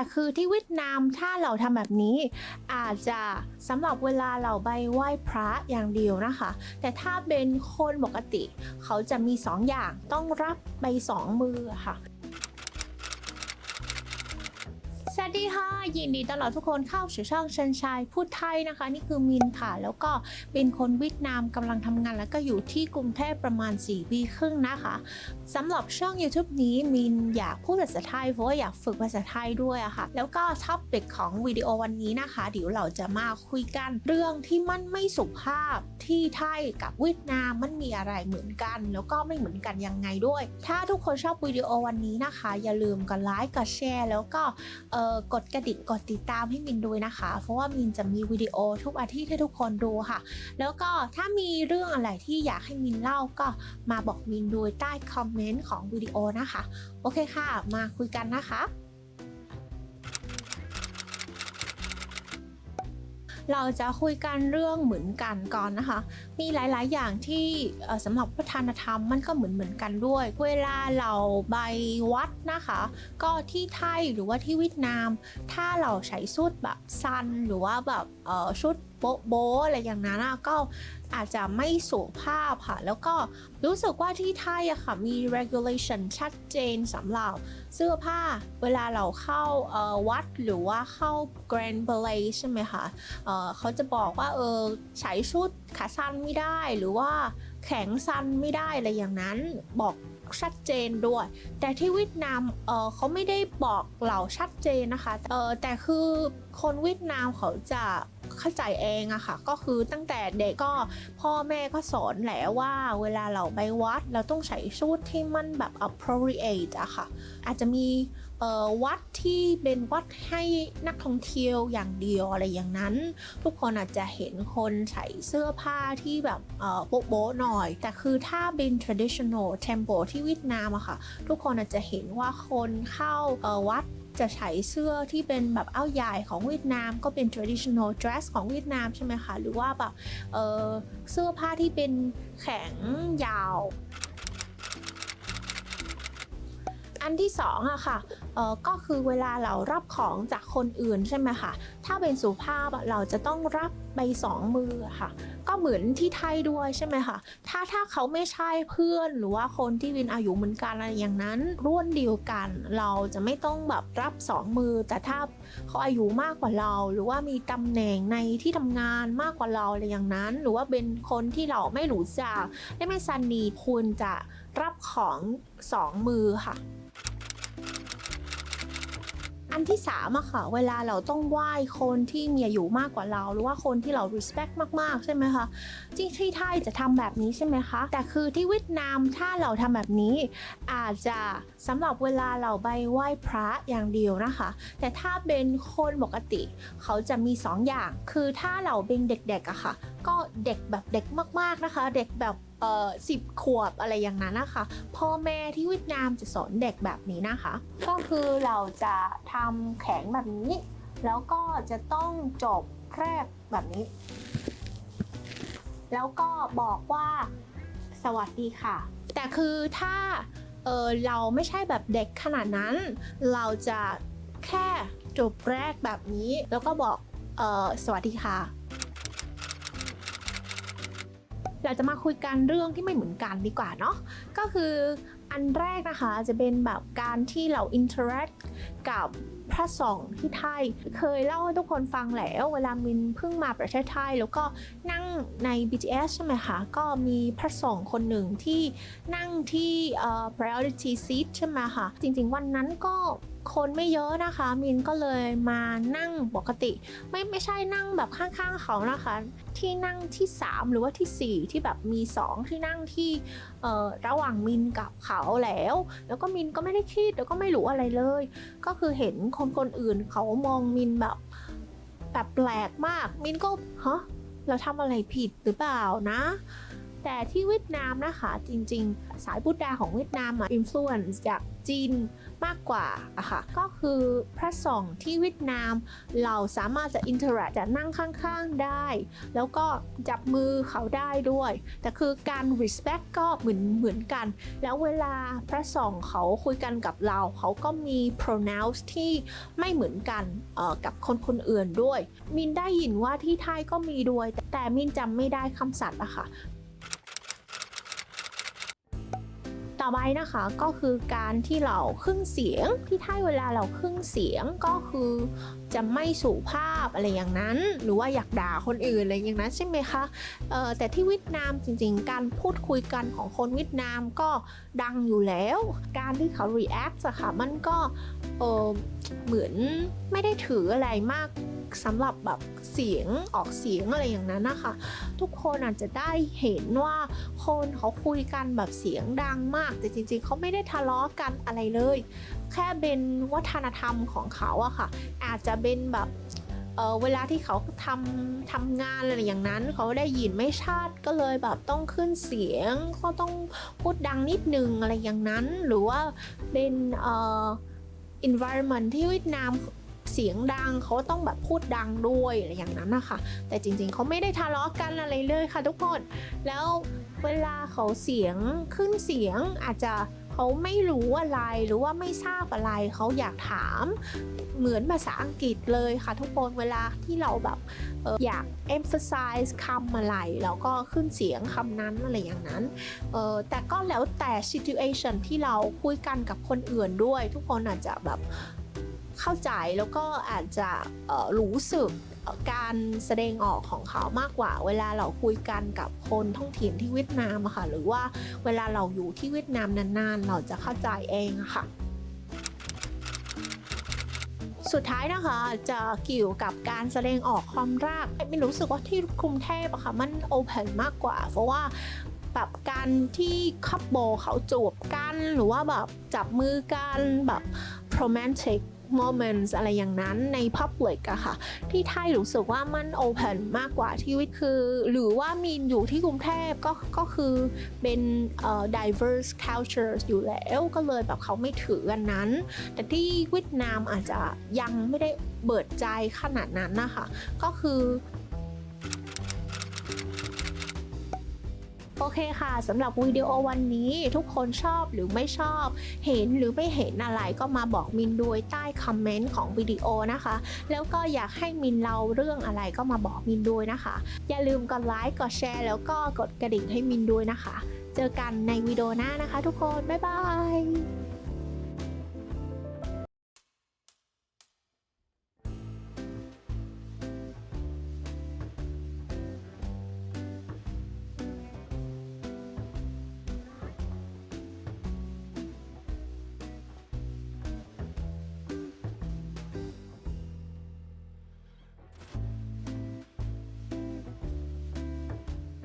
แต่คือที่เวียดนามถ้าเราทำแบบนี้ อาจจะสำหรับเวลาเราไปไหว้พระอย่างเดียวนะคะ แต่ถ้าเป็นคนปกติ เขาจะมีสองอย่างต้องรับใบสองมือค่ะ สวัสดีค่ะ ยินดีต้อนรับทุกคนเข้าสู่ช่องเชนชายพูดไทยนะคะ นี่คือมินค่ะ แล้วก็เป็นคนเวียดนามกำลังทำงานแล้วก็อยู่ที่กรุงเทพประมาณ 4 ปีครึ่งนะคะสำหรับช่อง YouTube นี้มินอยากพูดภาษาไทยเพราะว่าอยากฝึกภาษาไทยด้วยอะค่ะ แล้วก็ท็อปิกของวิดีโอวันนี้นะคะ เดี๋ยวเราจะมาคุยกันเรื่องที่มันไม่สุภาพที่ไทยกับเวียดนามมันมีอะไรเหมือนกัน แล้วก็ไม่เหมือนกันยังไงด้วย ถ้าทุกคนชอบวิดีโอวันนี้นะคะ อย่าลืมกดไลค์กดแชร์แล้วก็เออกดกระดิ่งกดติดตามให้มินด้วยนะคะ เพราะว่ามินจะมีวิดีโอทุกอาทิตย์ให้ทุกคนดูค่ะ แล้วก็ถ้ามีเรื่องอะไรที่อยากให้มินเล่าก็มาบอกมินด้วยใต้คอมเมนต์ของวิดีโอนะคะ โอเคค่ะ มาคุยกันนะคะเราจะคุยกันเรื่องเหมือนกันก่อนนะคะ มีหลาย ๆ อย่างที่สำหรับวัฒนธรรมมันก็เหมือนเหมือนกันด้วย เวลาเราไปวัดนะคะ ก็ที่ไทยหรือว่าที่เวียดนาม ถ้าเราใส่ชุดแบบซันหรือว่าแบบชุดโบ๊ะโบ๊ะอะไรอย่างนั้นก็อาจจะไม่สุภาพค่ะ แล้วก็รู้สึกว่าที่ไทยอะค่ะมี regulation ชัดเจนสำหรับเสื้อผ้าเวลาเราเข้าวัดหรือว่าเข้า Grand Ballet ใช่ไหมคะเอ่อเขาจะบอกว่าเออใช้ชุดขาสั้นไไม่ได้หรือว่าแข็งสั้นไม่ได้อะไรอย่างนั้นบอกชัดเจนด้วย แต่ที่เวียดนามเออเขาไม่ได้บอกเราชัดเจนนะคะเออแต่คือคนเวียดนามเขาจะเข้าใจเองอะค่ะ ก็คือตั้งแต่เด็กก็พ่อแม่ก็สอนแหละว่าเวลาเราไปวัดเราต้องใส่ชุดที่มันแบบ appropriate อะค่ะ อาจจะมี วัดที่เป็นวัดให้นักท่องเที่ยวอย่างเดียวอะไรอย่างนั้น ทุกคนอาจจะเห็นคนใส่เสื้อผ้าที่แบบโป๊ะหน่อย แต่คือถ้าเป็น traditional temple ที่เวียดนามอะค่ะ ทุกคนอาจจะเห็นว่าคนเข้าวัดจะใส่เสื้อที่เป็นแบบเอ้าใหญ่ของเวียดนามก็เป็น traditional dress ของเวียดนามใช่ไหมคะหรือว่าแบบเเสื้อผ้าที่เป็นแข็งยาว อันที่สองอะค่ะก็คือเวลาเรารับของจากคนอื่นใช่ไหมคะถ้าเป็นสุภาพเราจะต้องรับใบสองมือค่ะ ก็เหมือนที่ไทยด้วยใช่ไหมคะถ้าถ้าเขาไม่ใช่เพื่อนหรือว่าคนที่วินอายุเหมือนกันอะไรอย่างนั้นร่วนเดียวกัน เราจะไม่ต้องแบบรับสองมือ แต่ถ้าเขาอายุมากกว่าเรา หรือว่ามีตำแหน่งในที่ทำงานมากกว่าเราอะไรอย่างนั้น หรือว่าเป็นคนที่เราไม่รู้จักและไม่สนิทควรจะรับของสองมือค่ะ อันที่สามอะค่ะ เวลาเราต้องไหว้คนที่มีอายุมากกว่าเรา หรือว่าคนที่เรา respect มากๆ ใช่ไหมคะที่ที่ไทยจะทำแบบนี้ใช่ไหมคะ แต่คือที่เวียดนามถ้าเราทำแบบนี้ อาจจะสำหรับเวลาเราไปไหว้พระอย่างเดียวนะคะ แต่ถ้าเป็นคนปกติ เขาจะมีสองอย่าง คือถ้าเราเป็นเด็กๆอะค่ะ ก็เด็กแบบเด็กมากๆนะคะ เด็กแบบเอ่อสิบขวบอะไรอย่างนั้นนะคะพ่อแม่ที่เวียดนามจะสอนเด็กแบบนี้นะคะ ก็คือเราจะทำแข็งแบบนี้ แล้วก็จะต้องจบแรกแบบนี้ แล้วก็บอกว่าสวัสดีค่ะ แต่คือถ้าเออเราไม่ใช่แบบเด็กขนาดนั้น เราจะแค่จบแรกแบบนี้ แล้วก็บอกเออสวัสดีค่ะ เราจะมาคุยกันเรื่องที่ไม่เหมือนกันดีกว่าเนาะก็คืออันแรกนะคะจะเป็นแบบการที่เรา interact กับ พระสงฆ์ที่ไทย เคยเล่าให้ทุกคนฟังแล้วเวลามินเพิ่งมาประเทศไทย แล้วก็นั่งใน BTS ใช่ไหมคะก็มีพระสงฆ์คนหนึ่งที่นั่งที่เอ่อ priority seat ใช่ไหมคะจริงๆวันนั้นก็คนไม่เยอะนะคะ มินก็เลยมานั่งปกติ ไม่ไม่ใช่นั่งแบบข้างๆเขานะคะ ที่นั่งที่ 3 หรือว่าทีสี่4 ที่แบบมี 2 ที่นั่งที่เอ่อระหว่างมินกับเขาแล้ว แล้วก็มินก็ไม่ได้คิดแล้วก็ไม่รู้อะไรเลย ก็คือเห็นคนคนอื่นเขามองมินแบบแบบแปลกมาก มินก็ฮะเราทำอะไรผิดหรือเปล่านะ แต่ที่เวียดนามนะคะจริงๆ สายพุทธาของเวียดนามอะอิมฟลูเอนซ์จากจีนมากกว่าอะค่ะก็คือพระสงฆ์ที่เวียดนาม เราสามารถจะอินเทอร์แอคจะนั่งข้างๆได้ แล้วก็จับมือเขาได้ด้วย แต่คือการ respect ก็เหมือนเหมือนกัน แล้วเวลาพระสงฆ์เขาคุยกันกับเรา เขาก็มี pronounce ที่ไม่เหมือนกันเอ่อกับคนคนอื่นด้วย มินได้ยินว่าที่ไทยก็มีด้วย แต่แต่มินจำไม่ได้คำศัพท์อะค่ะ ไปนะคะก็คือการที่เราขึ้นเสียง ที่ไทยเวลาเราขึ้นเสียงก็คือ จะไม่สุภาพอะไรอย่างนั้น หรือว่าอยากด่าคนอื่นอะไรอย่างนั้นใช่ไหมคะแต่ที่เวียดนามจริงๆ การพูดคุยกันของคนเวียดนามก็ดังอยู่แล้ว การที่เขา react อะค่ะมันก็เเหมือนไม่ได้ถืออะไรมากสำหรับแบบเสียงออกเสียงอะไรอย่างนั้นนะคะ ทุกคนอาจจะได้เห็นว่าคนเขาคุยกันแบบเสียงดังมาก แต่จริงๆ เขาไม่ได้ทะเลาะกันอะไรเลย แค่เป็นวัฒนธรรมของเขาอะค่ะ อาจจะเป็นแบบเออเวลาที่เขาทำทำงานอะไรอย่างนั้น เขาได้ยินไม่ชัดก็เลยแบบต้องขึ้นเสียงก็ต้องพูดดังนิดนึงอะไรอย่างนั้น หรือว่าเป็นเอ่อ environment ที่เวียดนามเสียงดังเขาต้องแบบพูดดังด้วยอะไรอย่างนั้นนะคะแต่จริงๆเขาไม่ได้ทะเลาะกันอะไรเลยค่ะทุกคน แล้วเวลาเขาเสียงขึ้นเสียงอาจจะ เขาไม่รู้อะไรหรือว่าไม่ทราบอะไรเขาอยากถาม เหมือนภาษาอังกฤษเลยค่ะทุกคนเวลาที่เราแบบอออยาก emphasize คำอะไรแล้วก็ขึ้นเสียงคำนั้นอะไรอย่างนั้นออแต่ก็แล้วแต่ situation ที่เราคุยกันกับคนอื่นด้วย ทุกคนอาจจะแบบเข้าใจแล้วก็อาจจะออรู้สึก การแสดงออกของเขามากกว่า เวลาเราคุยกันกับคนท้องถิ่นที่เวียดนามอะค่ะ หรือว่าเวลาเราอยู่ที่เวียดนามนานๆ เราจะเข้าใจเองอะค่ะสุดท้ายนะคะจะเกี่ยวกับการแสดงออกความรักไม่รู้สึกว่าที่กรุงเทพอะค่ะมันโอเพนมากกว่า เพราะว่าแบบการที่คัพโบเขาจูบกัน หรือว่าแบบจับมือกันแบบ romantic moments อะไรอย่างนั้นใน public อะค่ะ ที่ไทยรู้สึกว่ามันโอเพนมากกว่าที่วิทคือ หรือว่ามีนอยู่ที่กรุงเทพก็ก็คือเป็นเอ่อ diverse cultures อยู่แล้วก็เลยแบบเขาไม่ถือกันนั้น แต่ที่เวียดนามอาจจะยังไม่ได้เบิดใจขนาดนั้นนะคะก็คือ โอเคค่ะสำหรับวิดีโอวันนี้ทุกคนชอบหรือไม่ชอบ เห็นหรือไม่เห็นอะไรก็มาบอกมินด้วยใต้คอมเมนต์ของวิดีโอนะคะ แล้วก็อยากให้มินเล่าเรื่องอะไรก็มาบอกมินด้วยนะคะ อย่าลืมกดไลค์กดแชร์แล้วก็กดกระดิ่งให้มินด้วยนะคะ เจอกันในวิดีโอหน้านะคะ ทุกคนบ๊ายบาย